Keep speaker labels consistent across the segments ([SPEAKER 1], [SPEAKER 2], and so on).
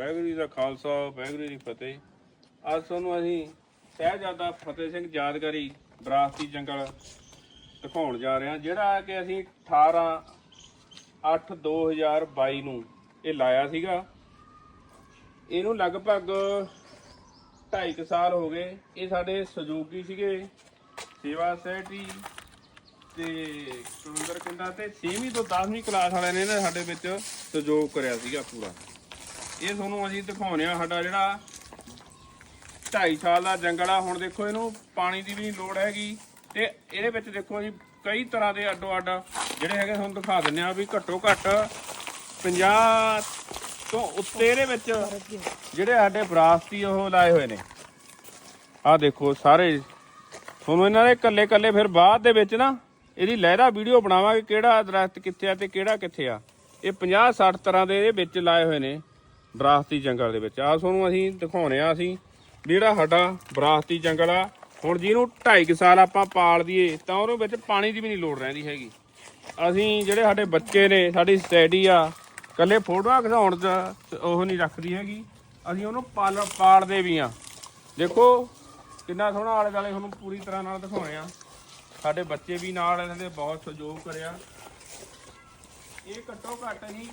[SPEAKER 1] ਵਾਹਿਗੁਰੂ ਜੀ ਦਾ ਖਾਲਸਾ, ਵਾਹਿਗੁਰੂ ਜੀ ਫਤਿਹ। ਅੱਜ ਤੁਹਾਨੂੰ ਅਸੀਂ ਸਹਿਜਾਦਾ ਫਤਿਹ ਸਿੰਘ ਯਾਦਗਾਰੀ ਵਿਰਾਸਤੀ ਜੰਗਲ ਦਿਖਾਉਣ ਜਾ ਰਹੇ ਹਾਂ, ਜਿਹੜਾ ਕਿ ਅਸੀਂ 18 8 2022 ਨੂੰ ਇਹ ਲਾਇਆ ਸੀਗਾ। ਇਹਨੂੰ ਲਗਭਗ 2.5 ਸਾਲ ਹੋ ਗਏ। ਇਹ ਸਾਡੇ ਸਹਿਯੋਗੀ ਸੀਗੇ, ਸੇਵਾ ਸਹਿਟੀ ਤੇ ਕੁਲਵਿੰਦਰ ਕਿੰਦਾ ਤੇ 6ਵੀਂ ਤੋਂ 10ਵੀਂ ਕਲਾਸ ਵਾਲਿਆਂ ਨੇ ਨਾ ਸਾਡੇ ਵਿੱਚ ਸਹਿਯੋਗ ਕਰਿਆ ਸੀਗਾ ਪੂਰਾ। ਇਹ ਤੁਹਾਨੂੰ ਅਸੀਂ ਦਿਖਾਉਣੇ ਆ ਸਾਡਾ ਜਿਹੜਾ 2.5 ਸਾਲ ਦਾ ਜੰਗਲ ਆ। ਹੁਣ ਦੇਖੋ ਇਹਨੂੰ ਪਾਣੀ ਦੀ ਵੀ ਨਹੀਂ ਲੋੜ ਹੈਗੀ। ਤੇ ਇਹਦੇ ਵਿੱਚ ਦੇਖੋ ਅਸੀਂ ਕਈ ਤਰ੍ਹਾਂ ਦੇ ਅੱਡੋ ਅੱਡ ਜਿਹੜੇ ਹੈਗੇ ਤੁਹਾਨੂੰ ਦਿਖਾ ਦਿੰਨੇ ਆ ਵੀ ਘੱਟੋ ਘੱਟ 50 ਤੋਂ ਉੱਤੇ ਇਹਦੇ ਵਿੱਚ ਜਿਹੜੇ ਸਾਡੇ ਵਿਰਾਸਤੀ ਉਹ ਲਾਏ ਹੋਏ ਨੇ। ਆਹ ਦੇਖੋ ਸਾਰੇ। ਤੁਹਾਨੂੰ ਇਹਨਾਂ ਦੇ ਇਕੱਲੇ ਇਕੱਲੇ ਫਿਰ ਬਾਅਦ ਦੇ ਵਿੱਚ ਨਾ ਇਹਦੀ ਲਹਿਰਾ ਵੀਡੀਓ ਬਣਾਵਾਂਗੇ ਕਿਹੜਾ ਦਰਖਤ ਕਿੱਥੇ ਆ ਤੇ ਕਿਹੜਾ ਕਿੱਥੇ ਆ। ਇਹ 50 60 ਤਰ੍ਹਾਂ ਦੇ ਇਹਦੇ ਵਿੱਚ ਲਾਏ ਹੋਏ ਨੇ। ਬਰਾਸਤੀ ਜੰਗਲ ਦੇ ਵਿੱਚ। ਆ ਤੁਹਾਨੂੰ ਅਸੀਂ ਦਿਖਾਉਣੇ ਆ, ਅਸੀਂ ਜਿਹੜਾ ਸਾਡਾ ਬਰਾਸਤੀ ਜੰਗਲ ਆ, ਹੁਣ ਜਿਹਨੂੰ 2.5 ਸਾਲ ਆਪਾਂ ਪਾਲ ਦਈਏ, ਤਾਂ ਉਹਦੇ ਵਿੱਚ ਪਾਣੀ ਦੀ ਵੀ ਨਹੀਂ ਲੋੜ ਰਹਿੰਦੀ ਹੈਗੀ। ਅਸੀਂ ਜਿਹੜੇ ਸਾਡੇ ਬੱਚੇ ਨੇ, ਸਾਡੀ ਸਟੈਡੀ ਆ ਕੱਲੇ ਫੋਟੋਆਂ ਖਿਚਾਉਣ ਦਾ ਉਹ ਨਹੀਂ ਰੱਖਦੀ ਹੈਗੀ। ਅਸੀਂ ਉਹਨੂੰ ਪਾਲ, ਪਾਲਦੇ ਵੀ ਆ। ਦੇਖੋ, ਕਿੰਨਾ ਸੋਹਣਾ ਆਲੇ ਦੁਆਲੇ ਤੁਹਾਨੂੰ ਪੂਰੀ ਤਰ੍ਹਾਂ ਨਾਲ ਦਿਖਾਉਣੇ ਆ। ਸਾਡੇ ਬੱਚੇ ਵੀ ਨਾਲ ਇਹਨਾਂ ਦੇ ਬਹੁਤ ਸਹਿਯੋਗ ਕਰਿਆ। ਇਹ ਘੱਟੋ ਘੱਟ ਹੀ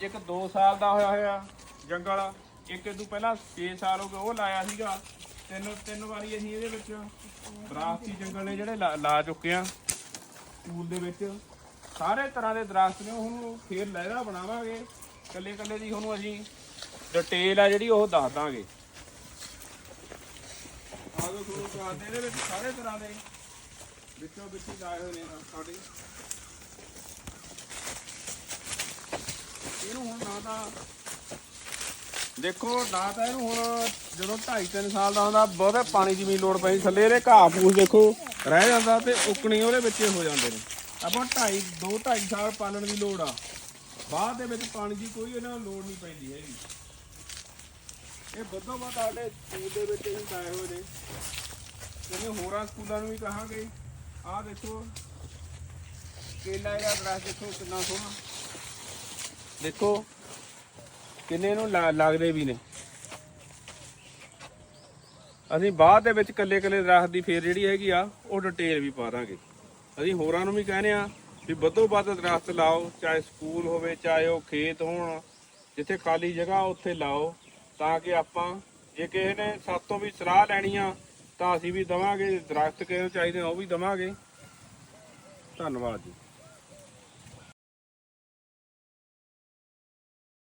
[SPEAKER 1] ਇੱਕ 2 ਸਾਲ ਦਾ ਹੋਇਆ ਹੋਇਆ ਜੰਗਲ ਇੱਕ ਇਹ ਤੋਂ ਪਹਿਲਾਂ 6 ਸਾਲ ਹੋ ਗਏ ਉਹ ਲਾਇਆ ਸੀਗਾ। ਤਿੰਨ ਤਿੰਨ ਵਾਰੀ ਅਸੀਂ ਇਹਦੇ ਵਿੱਚ ਵਿਰਾਸਤੀ ਜੰਗਲ ਨੇ ਜਿਹੜੇ ਲਾ- ਲਾ ਚੁੱਕੇ ਆ, ਸਕੂਲ ਦੇ ਵਿੱਚ। ਸਾਰੇ ਤਰ੍ਹਾਂ ਦੇ ਦਰਖਤ ਨੇ, ਉਹਨੂੰ ਫੇਰ ਲਹਿਰਾ ਬਣਾਵਾਂਗੇ। ਕੱਲੇ ਕੱਲੇ ਦੀ ਉਹਨੂੰ ਅਸੀਂ ਡਿਟੇਲ ਆ ਜਿਹੜੀ ਉਹ ਦੱਸ ਦਾਂਗੇ। ਆਜੋ ਤੁਹਾਨੂੰ ਦੱਸਦੇ ਇਹਦੇ ਵਿੱਚ ਸਾਰੇ ਤਰ੍ਹਾਂ ਦੇ ਵਿੱਚੋਂ ਵਿੱਚ ਹੀ ਲਾਏ ਹੋਏ ਨੇ ਸਾਡੇ ਇਹਨੂੰ ਹੁਣ ਨਾ ਤਾਂ ਦੇਖੋ, ਨਾ ਤਾਂ ਇਹਨੂੰ ਹੁਣ ਜਦੋਂ 2.5 3 ਸਾਲ ਦਾ ਹੁੰਦਾ, ਬਹੁਤੇ ਪਾਣੀ ਦੀ ਵੀ ਲੋੜ ਪੈਂਦੀ ਥੱਲੇ ਇਹਦੇ ਘਾਹ ਫੂਸ ਦੇਖੋ, ਰਹਿ ਜਾਂਦਾ ਤੇ ਉਕਣੀ ਉਹਦੇ ਵਿੱਚ ਹੋ ਜਾਂਦੇ ਨੇ। ਆਪਾਂ 2.5 2 2.5 ਸਾਲ ਪਾਲਣ ਦੀ ਲੋੜ ਆ। ਬਾਅਦ ਦੇ ਵਿੱਚ ਪਾਣੀ ਦੀ ਕੋਈ ਇਹਨਾਂ ਨੂੰ ਲੋੜ ਨਹੀਂ ਪੈਂਦੀ ਹੈਗੀ। ਇਹ ਵੱਧੋ ਵੱਧ ਸਾਡੇ ਸਕੂਲ ਦੇ ਵਿੱਚ ਹੀ ਲਾਏ ਹੋਏ ਨੇ। ਜਿਵੇਂ ਹੋਰਾਂ ਸਕੂਲਾਂ ਨੂੰ ਵੀ ਕਹਾਂਗੇ। ਆਹ ਦੇਖੋ, ਕੇਲਾ ਦਾ ਦਰਖਤ ਦੇਖੋ ਕਿੰਨਾ ਸੋਹਣਾ। ਦੇਖੋ, ਕਿੰਨੇ ਨੂੰ ਲਾ- ਲੱਗਦੇ ਵੀ ਨੇ। ਅਸੀਂ ਬਾਅਦ ਦੇ ਵਿੱਚ ਕੱਲੇ ਕੱਲੇ ਦਰਖਤ ਦੀ ਫੇਰ ਜਿਹੜੀ ਹੈਗੀ ਆ, ਉਹ ਡਿਟੇਲ ਵੀ ਪਾ ਦਾਂਗੇ। ਅਸੀਂ ਹੋਰਾਂ ਨੂੰ ਵੀ ਕਹਿੰਦੇ ਆ ਵੀ ਵੱਧੋ ਵੱਧ ਦਰਖਤ ਲਾਓ, ਚਾਹੇ ਸਕੂਲ ਹੋਵੇ, ਚਾਹੇ ਉਹ ਖੇਤ ਹੋਣ, ਜਿੱਥੇ ਖਾਲੀ ਜਗ੍ਹਾ ਉੱਥੇ ਲਾਓ, ਤਾਂ ਕਿ ਆਪਾਂ, ਜੇ ਕਿਸੇ ਨੇ ਸਾਤੋਂ ਵੀ ਸਲਾਹ ਲੈਣੀ ਆ, ਤਾਂ ਅਸੀਂ ਵੀ ਦਵਾਂਗੇ। ਦਰਖਤ ਕਿਹੋ ਚਾਹੀਦੇ ਉਹ ਵੀ ਦਵਾਂਗੇ। ਧੰਨਵਾਦ ਜੀ।